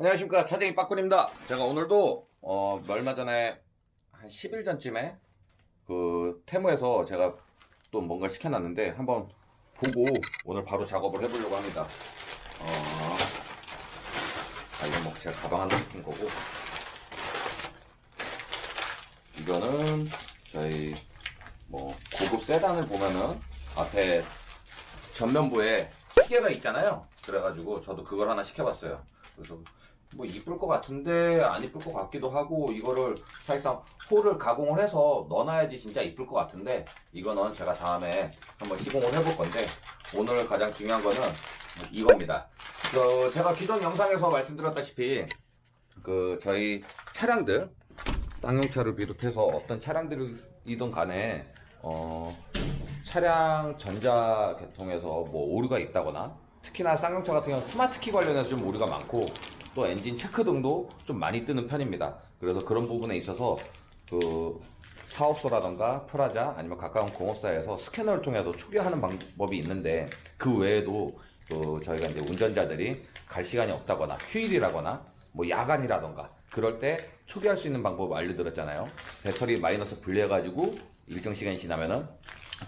안녕하십니까. 차쟁이 빠꾸입니다. 제가 오늘도 어, 얼마 전에 한 10일 전쯤에 그 테무에서 제가 또 뭔가 시켜놨는데 한번 보고 오늘 바로 작업을 해보려고 합니다. 어, 아 이건 뭐 제가 가방 하나 시킨 거고. 이거는 저희 뭐 고급 세단을 보면은 앞에 전면부에 시계가 있잖아요. 그래가지고 저도 그걸 하나 시켜봤어요. 그래서 뭐 이쁠 것 같은데 안 이쁠 것 같기도 하고 이거를 사실상 홀을 가공을 해서 넣어놔야지 진짜 이쁠 것 같은데 이거는 제가 다음에 한번 시공을 해볼 건데 오늘 가장 중요한 거는 이겁니다. 그 제가 기존 영상에서 말씀드렸다시피 그 저희 차량들 쌍용차를 비롯해서 어떤 차량들이든 간에 어 차량 전자 계통에서 뭐 오류가 있다거나 특히나 쌍용차 같은 경우는 스마트키 관련해서 좀 오류가 많고 또 엔진 체크 등도 좀 많이 뜨는 편입니다. 그래서 그런 부분에 있어서 그 사업소라던가 프라자 아니면 가까운 공업사에서 스캐너를 통해서 초기화하는 방법이 있는데 그 외에도 그 저희가 이제 운전자들이 갈 시간이 없다거나 휴일이라거나 뭐 야간이라던가 그럴 때 초기화할 수 있는 방법을 알려드렸잖아요. 배터리 마이너스 분리해가지고 일정 시간이 지나면은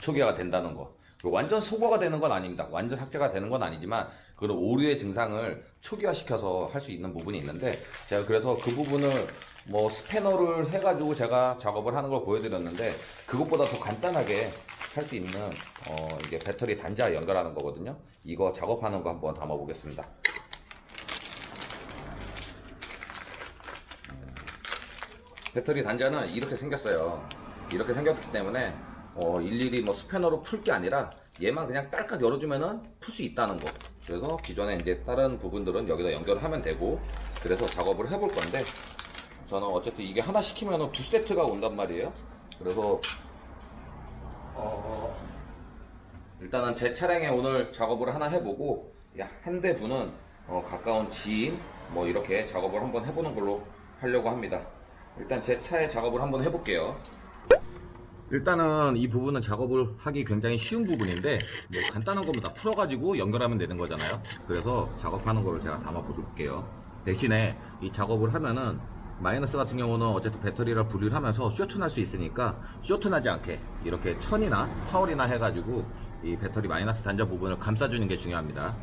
초기화가 된다는 거. 그리고 완전 소거가 되는 건 아닙니다. 완전 삭제가 되는 건 아니지만 그런 오류의 증상을 초기화시켜서 할 수 있는 부분이 있는데 제가 그래서 그 부분을 뭐 스패너를 해가지고 제가 작업을 하는 걸 보여드렸는데 그것보다 더 간단하게 할 수 있는 어 이게 배터리 단자 연결하는 거거든요. 이거 작업하는 거 한번 담아 보겠습니다. 배터리 단자는 이렇게 생겼어요. 이렇게 생겼기 때문에 어, 일일이 뭐 스패너로 풀 게 아니라 얘만 그냥 딸깍 열어주면은 풀 수 있다는 거. 그래서 기존에 이제 다른 부분들은 여기다 연결을 하면 되고 그래서 작업을 해볼 건데 저는 어쨌든 이게 하나 시키면은 두 세트가 온단 말이에요. 그래서 어, 일단은 제 차량에 오늘 작업을 하나 해보고 한 대분은 어, 가까운 지인 뭐 이렇게 작업을 한번 해보는 걸로 하려고 합니다. 일단 제 차에 작업을 한번 해볼게요. 일단은 이 부분은 작업을 하기 굉장히 쉬운 부분인데 뭐 간단한 거면 다 풀어가지고 연결하면 되는 거잖아요. 그래서 작업하는 거를 제가 담아 볼게요. 대신에 이 작업을 하면은 마이너스 같은 경우는 어쨌든 배터리를 분리를 하면서 쇼트날 수 있으니까 쇼트나지 않게 이렇게 천이나 타월이나 해가지고 이 배터리 마이너스 단자 부분을 감싸주는 게 중요합니다.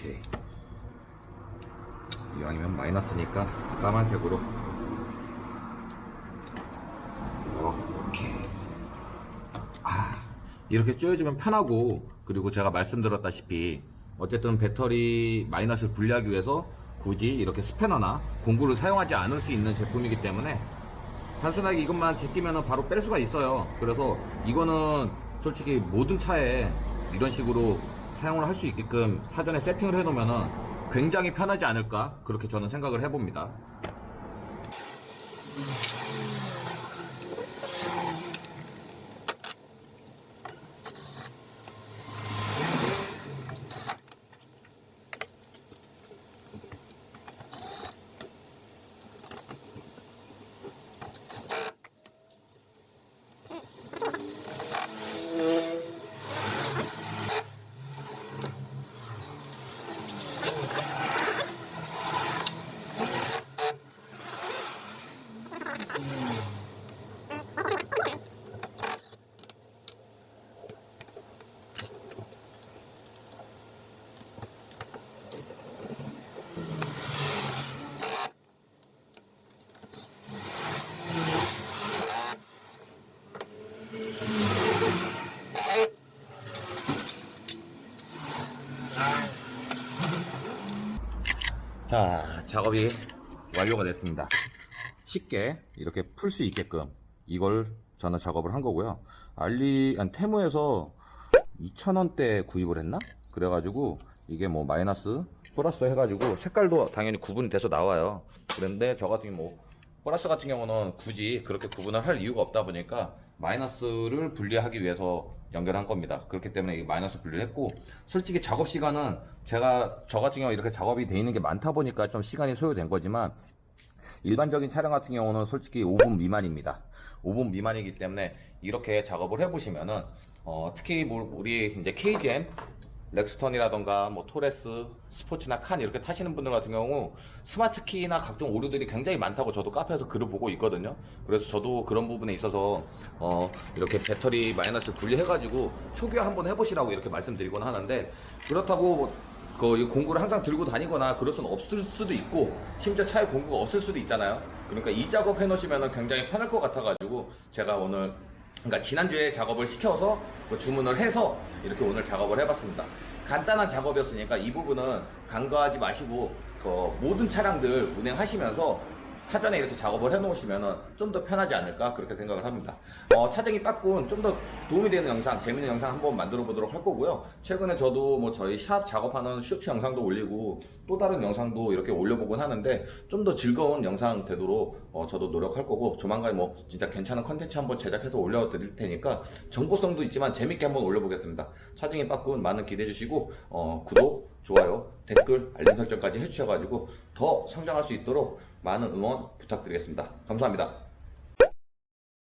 오케이. 이왕이면 마이너스니까 까만색으로. 오케이. 아, 이렇게 쪼여주면 편하고, 그리고 제가 말씀드렸다시피, 어쨌든 배터리 마이너스를 분리하기 위해서 굳이 이렇게 스패너나 공구를 사용하지 않을 수 있는 제품이기 때문에 단순하게 이것만 제끼면 바로 뺄 수가 있어요. 그래서 이거는 솔직히 모든 차에 이런 식으로 사용을 할 수 있게끔 사전에 세팅을 해놓으면 굉장히 편하지 않을까 그렇게 저는 생각을 해봅니다. 자, 작업이 완료가 됐습니다. 쉽게 이렇게 풀 수 있게끔 이걸 저는 작업을 한 거고요. 알리, 아니, 테무에서 2,000원대 구입을 했나? 그래가지고 이게 뭐 마이너스, 플러스 해가지고 색깔도 당연히 구분이 돼서 나와요. 그런데 저 같은 경우 뭐 플러스 같은 경우는 굳이 그렇게 구분을 할 이유가 없다 보니까 마이너스를 분리하기 위해서 연결한 겁니다. 그렇기 때문에 이 마이너스 분리를 했고 솔직히 작업 시간은 제가 저 같은 경우 이렇게 작업이 돼 있는 게 많다 보니까 좀 시간이 소요된 거지만 일반적인 차량 같은 경우는 솔직히 5분 미만입니다. 5분 미만이기 때문에 이렇게 작업을 해보시면은 어, 특히 뭐 우리 이제 KGM 렉스턴이라던가 뭐 토레스, 스포츠나 칸 이렇게 타시는 분들 같은 경우 스마트 키나 각종 오류들이 굉장히 많다고 저도 카페에서 글을 보고 있거든요. 그래서 저도 그런 부분에 있어서 어 이렇게 배터리 마이너스 분리해가지고 초기화 한번 해보시라고 이렇게 말씀드리곤 하는데 그렇다고 뭐그이 공구를 항상 들고 다니거나 그럴 수는 없을 수도 있고 심지어 차에 공구가 없을 수도 있잖아요. 그러니까 이 작업 해놓으시면 굉장히 편할 것 같아가지고 제가 오늘 그러니까 지난주에 작업을 시켜서 뭐 주문을 해서 이렇게 오늘 작업을 해봤습니다. 간단한 작업이었으니까 이 부분은 간과하지 마시고 그 모든 차량들 운행하시면서 사전에 이렇게 작업을 해놓으시면 좀 더 편하지 않을까 그렇게 생각을 합니다. 어, 차쟁이 빠꾼 좀 더 도움이 되는 영상, 재밌는 영상 한번 만들어 보도록 할 거고요. 최근에 저도 뭐 저희 샵 작업하는 쇼츠 영상도 올리고 또 다른 영상도 이렇게 올려보곤 하는데 좀 더 즐거운 영상 되도록 어, 저도 노력할 거고 조만간 뭐 진짜 괜찮은 컨텐츠 한번 제작해서 올려드릴 테니까 정보성도 있지만 재밌게 한번 올려보겠습니다. 차쟁이 빠꾼 많은 기대해 주시고 어, 구독, 좋아요, 댓글, 알림 설정까지 해주셔가지고 더 성장할 수 있도록 많은 응원 부탁드리겠습니다. 감사합니다.